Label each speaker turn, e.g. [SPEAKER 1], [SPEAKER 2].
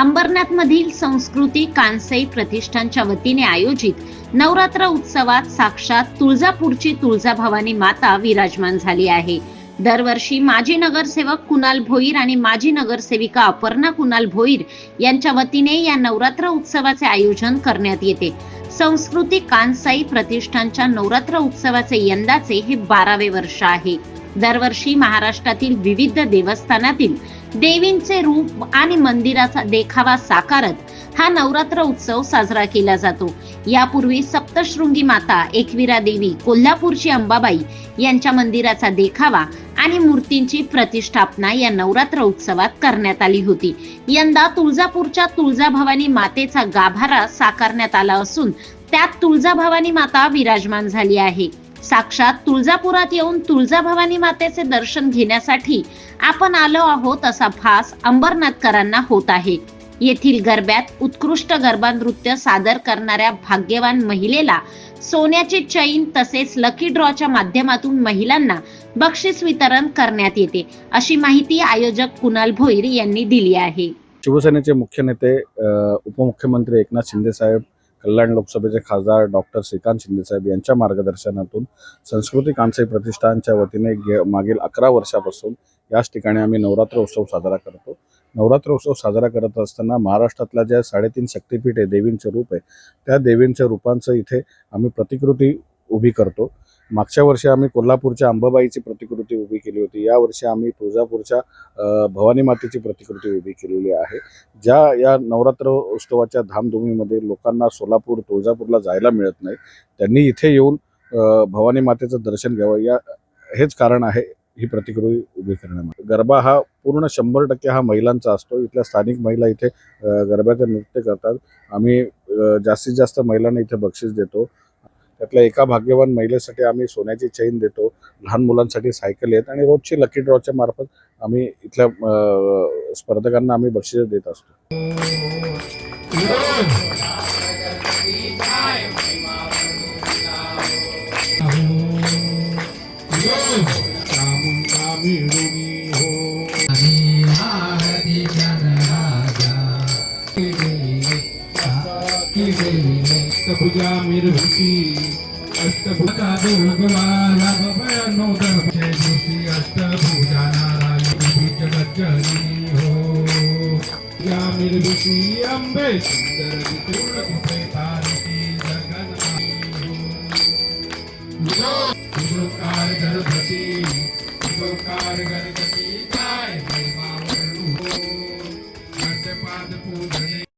[SPEAKER 1] अंबरनाथमधील संस्कृती कांसई प्रतिष्ठानच्या वतीने आयोजित नवरात्र उत्सवात साक्षात तुळजापूरची तुळजाभवानी माता विराजमान झाली आहे. दरवर्षी माजी नगरसेवक कुणाल भोईर आणि माजी नगरसेविका अपर्णा कुणाल भोईर यांच्या वतीने या नवरात्र उत्सवाचे आयोजन करण्यात येते. संस्कृती कांसाई प्रतिष्ठानच्या नवरात्र उत्सवाचे यंदाचे हे बारावे वर्ष आहे. दरवर्षी महाराष्ट्रातील विविध देवस्थानातील देवींचे रूप आणि मंदिराचा देखावा साकारत हा नवरात्र उत्सव साजरा केला जातो. यापूर्वी सप्तशृंगी माता एकविरा देवी कोल्हापूरची अंबाबाई यांच्या मंदिराचा देखावा आणि मूर्तींची प्रतिष्ठापना या नवरात्र उत्सवात करण्यात आली होती. यंदा तुळजापूरच्या तुळजाभवानी मातेचा गाभारा साकारण्यात आला असून त्यात तुळजाभवानी माता विराजमान झाली आहे. साक्षात तुळजापुरात येऊन तुळजाभवानी मातेचे दर्शन घेण्यासाठी आपण आलो आहोत असा भास अंबरनाथकरांना होत आहे. येथील गरब्यात उत्कृष्ट गरबा नृत्य सादर करणाऱ्या भाग्यवान महिलेला सोन्याचे चैन तसेच लकी ड्रॉच्या माध्यमातून महिलांना बक्षीस वितरण करण्यात येते अशी माहिती आयोजक कुणाल भोईर यांनी दिली आहे.
[SPEAKER 2] शिवसेनेचे मुख्य नेते उपमुख्यमंत्री एकनाथ शिंदे साहेब कल्याण लोकसभेचे खासदार डॉक्टर श्रीकांत शिंदेसाहेब यांच्या मार्गदर्शनातून संस्कृती कांसाई प्रतिष्ठानच्या वतीने गे मागील अकरा वर्षापासून याच ठिकाणी आम्ही नवरात्र उत्सव साजरा करतो. नवरात्र उत्सव साजरा करत असताना महाराष्ट्रातल्या ज्या साडेतीन शक्तिपीठ आहे देवींचे रूप आहे त्या देवींच्या रूपांचं इथे आम्ही प्रतिकृती उभी करतो. मागच्या वर्षी आम्ही कोल्हापूरच्या अंबाबाईची प्रतिकृती उभी केली होती. यावर्षी आम्ही तुळजापूरच्या भवानी मातेची प्रतिकृती उभी केलेली आहे. ज्या या नवरात्र उत्सवाच्या धामधुमीमध्ये लोकांना सोलापूर तुळजापूरला जायला मिळत नाही त्यांनी इथे येऊन भवानी मातेचं दर्शन घ्यावं. या हेच कारण आहे ही प्रतिकृती उभी करण्यामध्ये गरबा हा पूर्ण शंभर टक्के हा महिलांचा असतो. इथल्या स्थानिक महिला इथे गरब्याचं नृत्य करतात. आम्ही जास्तीत जास्त महिलांना इथे बक्षीस देतो. त्यातल्या एका भाग्यवान महिलेसाठी आम्ही सोन्याची चैन देतो लहान मुलांसाठी सायकल आहेत आणि रोजची लकी ड्रॉच्या मार्फत आम्ही इथल्या स्पर्धकांना आम्ही बक्षीस देत असतो
[SPEAKER 3] चामुंडा मिरवती अष्टभुजा मिरहुती अष्टभुजा दुर्गवाला भयानो दर्भे जोशी अष्टभुजा नारायणी जगज्जनी हो। या मिरवती अंबे सुंदर वितुळ कुपे तारती जगन्नाथी हो। शुभकार गणपती शुभकार गणपती काय महिमा वर्णू हो पाद पूजने